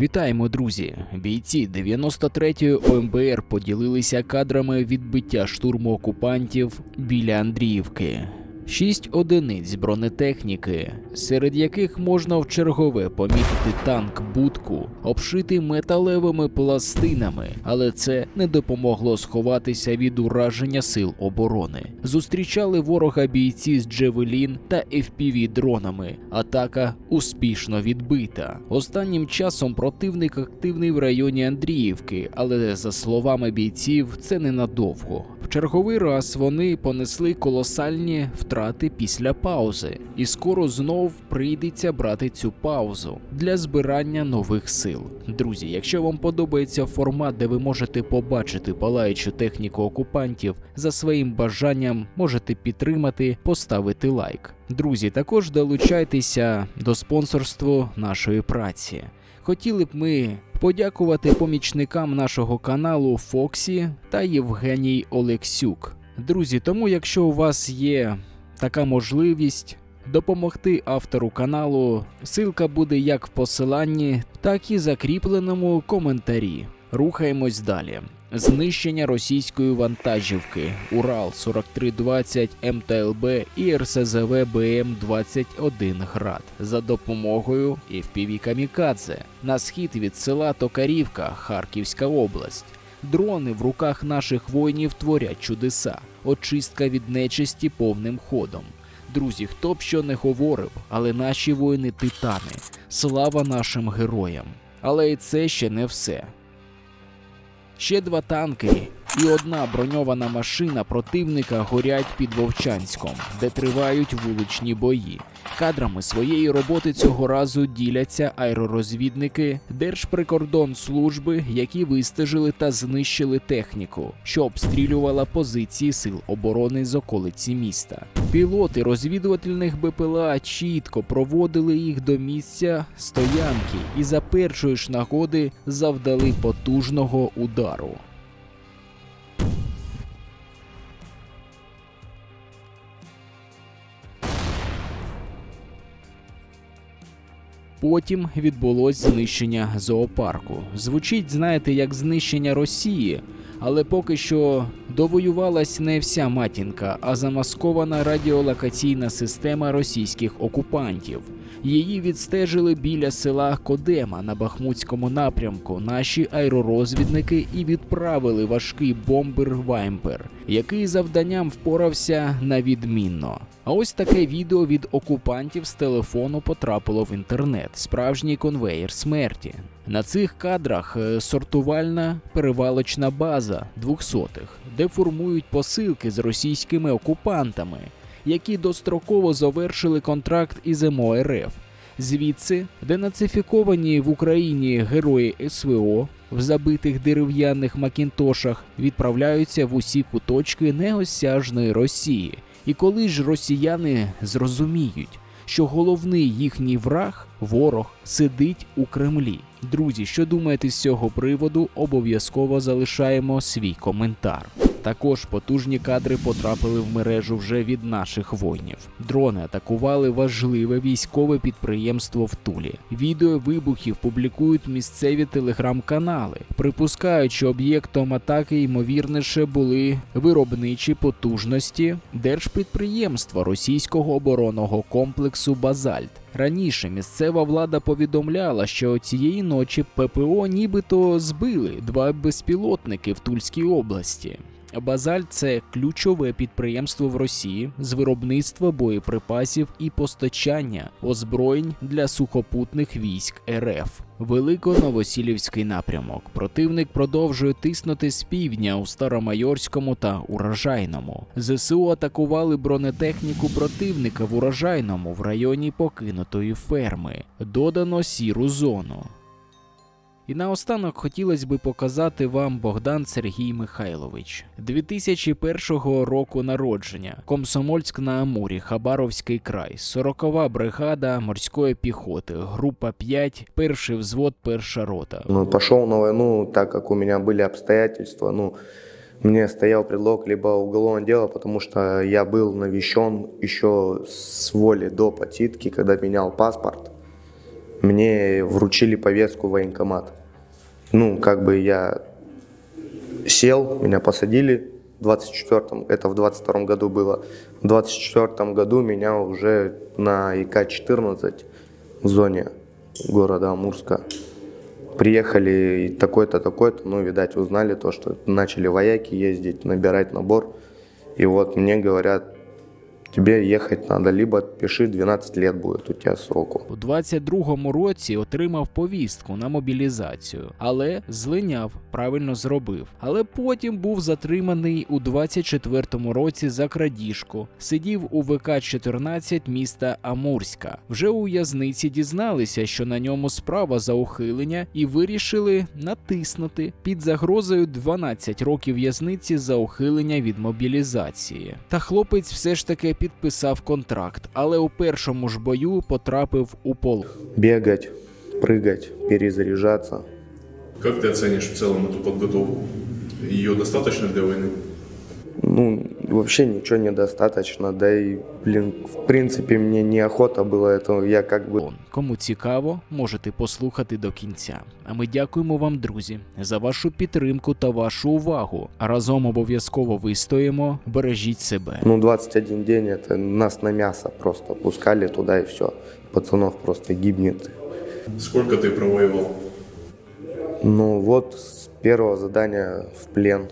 Вітаємо, друзі! Бійці 93-ї ОМБР поділилися кадрами відбиття штурму окупантів біля Андріївки. Шість одиниць бронетехніки, серед яких можна в чергове помітити танк будку, обшитий металевими пластинами, але це не допомогло сховатися від ураження сил оборони. Зустрічали ворога бійці з Джевелін та fpv дронами. Атака успішно відбита. Останнім часом противник активний в районі Андріївки, але за словами бійців, це ненадовго. В черговий раз вони понесли колосальні втрати після паузи, і скоро знов прийдеться брати цю паузу для збирання нових сил. Друзі, якщо вам подобається формат, де ви можете побачити палаючу техніку окупантів, за своїм бажанням можете підтримати, поставити лайк. Друзі, також долучайтеся до спонсорства нашої праці. Хотіли б ми подякувати помічникам нашого каналу Фоксі та Євгеній Олексюк. Друзі, тому якщо у вас є така можливість допомогти автору каналу, ссылка буде як в посиланні, так і закріпленому коментарі. Рухаємось далі. Знищення російської вантажівки Урал 4320 МТЛБ і РСЗВ БМ 21 Град за допомогою FPV Камікадзе на схід від села Токарівка, Харківська область. Дрони в руках наших воїнів творять чудеса. Очистка від нечисті повним ходом. Друзі, хто б що не говорив, але наші воїни титани. Слава нашим героям. Але і це ще не все. Ще два танки і одна броньована машина противника горять під Вовчанськом, де тривають вуличні бої. Кадрами своєї роботи цього разу діляться аеророзвідники Держприкордонслужби, які вистежили та знищили техніку, що обстрілювала позиції сил оборони з околиці міста. Пілоти розвідувальних БПЛА чітко проводили їх до місця стоянки і за першої ж нагоди завдали потужного удару. Потім відбулось знищення зоопарку. Звучить, знаєте, як знищення Росії, але поки що довоювалась не вся матінка, а замаскована радіолокаційна система російських окупантів. Її відстежили біля села Кодема на Бахмутському напрямку наші аеророзвідники і відправили важкий бомбер Ваймпер, який завданням впорався на відмінно. А ось таке відео від окупантів з телефону потрапило в інтернет. Справжній конвеєр смерті. На цих кадрах е, сортувальна перевалочна база двохсотих, де формують посилки з російськими окупантами, які достроково завершили контракт із МО РФ. Звідси денацифіковані в Україні герої СВО в забитих дерев'яних макінтошах відправляються в усі куточки неосяжної Росії. І коли ж росіяни зрозуміють, що головний їхній враг, ворог, сидить у Кремлі. Друзі, що думаєте з цього приводу? Обов'язково залишаємо свій коментар. Також потужні кадри потрапили в мережу вже від наших воїнів. Дрони атакували важливе військове підприємство в Тулі. Відео вибухів публікують місцеві телеграм-канали. Припускають, що об'єктом атаки ймовірніше були виробничі потужності держпідприємства російського оборонного комплексу Базальт. Раніше місцева влада повідомляла, що цієї ночі ППО нібито збили два безпілотники в Тульській області. Базальт це ключове підприємство в Росії з виробництва боєприпасів і постачання озброєнь для сухопутних військ РФ. Великоновосілівський напрямок. Противник продовжує тиснути з півдня у Старомайорському та Урожайному. ЗСУ атакували бронетехніку противника в урожайному в районі покинутої ферми. Додано сіру зону. І наостанок хотілося би показати вам Богдан Сергій Михайлович, 2001 року народження, Комсомольськ на Амурі, Хабаровський край, 40-ва бригада морської піхоти, група 5, перший взвод, перша рота. Ну, пошел на войну, так как у меня были обстоятельства, ну, мне стоял предлог либо уголовное дело, потому что я был навещен еще с воли до потитки, когда менял паспорт. мне вручили повестку в военкомат. Ну, как бы я сел, меня посадили в 24-м, это в 22-м году было. В 24-м году меня уже на ИК-14 в зоне города Амурска приехали такой-то, такой-то, ну, видать, узнали то, что начали вояки ездить, набирать набор. И вот мне говорят, тебе ехать надо, либо пиши 12 лет будет у тебя сроку. У 22-му році отримав повістку на мобілізацію, але злиняв, правильно зробив. Але потім був затриманий у 24-му році за крадіжку. Сидів у ВК-14 міста Амурська. Вже у в'язниці дізналися, що на ньому справа за ухилення, і вирішили натиснути під загрозою 12 років в'язниці за ухилення від мобілізації. Та хлопець все ж таки підписав контракт, але у першому ж бою потрапив у полон. Бегать, прыгать, перезаряжаться. Как ты оценишь в целом эту подготовку? Ее достаточно для войны? Ну, вообще ничего недостаточно, да и, блин, в принципе, мне неохота было этого, я как бы... полон. Кому цікаво, можете послухати до кінця. А ми дякуємо вам, друзі, за вашу підтримку та вашу увагу. Разом обов'язково вистоїмо. Бережіть себе. Ну, 21 день, это нас на мясо просто пускали туда и все. Пацанов просто гибнет. Сколько ты провоевал? Ну, вот с первого задания в плен